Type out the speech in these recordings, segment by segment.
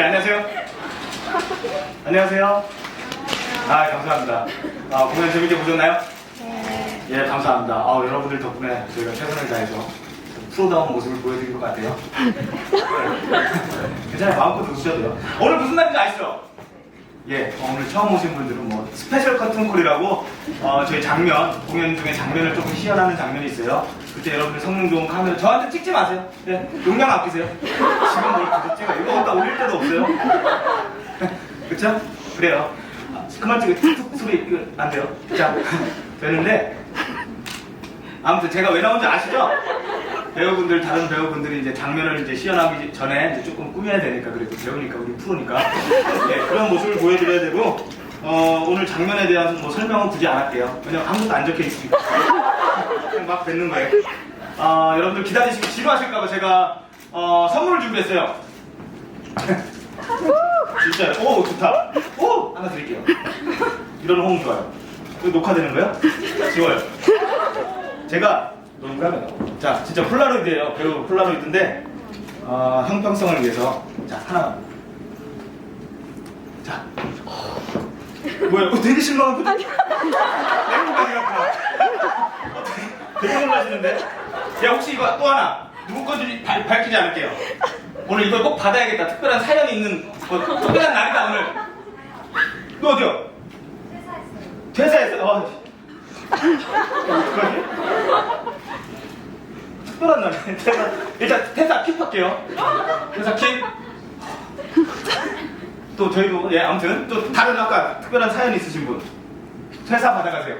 예, 안녕하세요. 안녕하세요. 아, 감사합니다. 아, 공연 재밌게 보셨나요? 네. 예, 감사합니다. 아, 여러분들 덕분에 저희가 최선을 다해서 좀 프로다운 모습을 보여드린 것 같아요. 괜찮아요. 마음껏 웃으셔도 돼요. 오늘 무슨 날인지 아시죠? 예, 어, 오늘 처음 오신 분들은 뭐 스페셜 커튼콜이라고 어, 저희 장면, 공연 중에 장면을 조금 시연하는 장면이 있어요. 그때 여러분들 성능 좋은 카메라 저한테 찍지 마세요. 예, 용량 아끼세요. 지금 뭘 계속 찍어요. 이거 갖다 올릴 때도 없어요. 그쵸? 그래요. 아, 그만 찍어. 툭툭 소리 이거 안 돼요. 자, 되는데 아무튼 제가 왜 나온지 아시죠? 배우분들 다른 배우분들이 이제 장면을 이제 시연하기 전에 이제 조금 꾸며야 되니까 그래도 배우니까 우리 프로니까 네, 그런 모습을 보여드려야 되고 어, 오늘 장면에 대한 뭐 설명은 굳이 안 할게요. 왜냐면 아무것도 안 적혀 있으니까 그냥 막 뱉는 거예요. 어, 여러분들 기다리시기 지루하실까봐 제가 어, 선물을 준비했어요. 진짜요? 오 좋다. 오 하나 드릴게요. 이런 호응 좋아요. 이거 녹화되는 거예요? 지워요. 제가 농담이에요. 자, 진짜 폴라로이드예요. 배우 폴라로이드인데 어, 형평성을 위해서 자 하나. 자, 뭐야? 어, 되게 실망한 표정. 내용까지 갖고. 어떻게? 되게 놀라시는데? 야 혹시 이거 또 하나 누구 건지 발- 밝히지 않을게요. 오늘 이걸 꼭 받아야겠다. 특별한 사연이 있는 뭐, 특별한 날이다 오늘. 너 어디요? 퇴사했어요. 어. 어떡하지? 특별한 날이네. 퇴사. 일단 퇴사 킵 할게요. 퇴사 킵. 또 저희도 예 아무튼 또 다른 아까 특별한 사연 있으신 분 퇴사 받아가세요.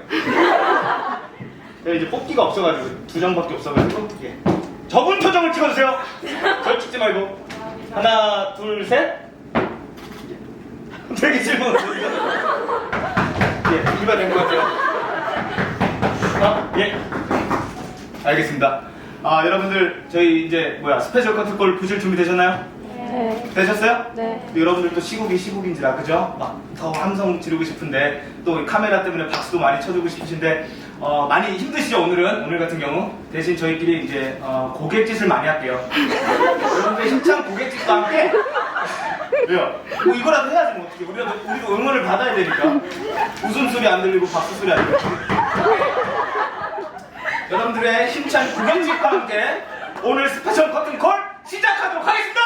제가 이제 뽑기가 없어가지고 두 장밖에 없어가지고 예. 저분 표정을 찍어주세요. 저 찍지 말고 하나 둘 셋. 되게 질문. 예 준비가 된 것 같아요. 아, 예. 알겠습니다. 아 여러분들 저희 이제 뭐야 스페셜 커트콜 보실 준비 되셨나요? 네. 되셨어요? 네. 근데 여러분들 또 시국이 시국인지라 그죠? 막 더 함성 지르고 싶은데 또 카메라 때문에 박수도 많이 쳐주고 싶으신데 어, 많이 힘드시죠 오늘은 오늘 같은 경우 대신 저희끼리 이제 어, 고객짓을 많이 할게요. 여러분들 힘찬 고객짓과 함께 왜요? 뭐 이거라도 해야지 뭐 어떻게 우리도 우리도 응원을 받아야 되니까 웃음 소리 안 들리고 박수 소리 안 들리고 여러분들의 힘찬 고객짓과 함께 오늘 스페셜 커튼콜 시작하도록 하겠습니다.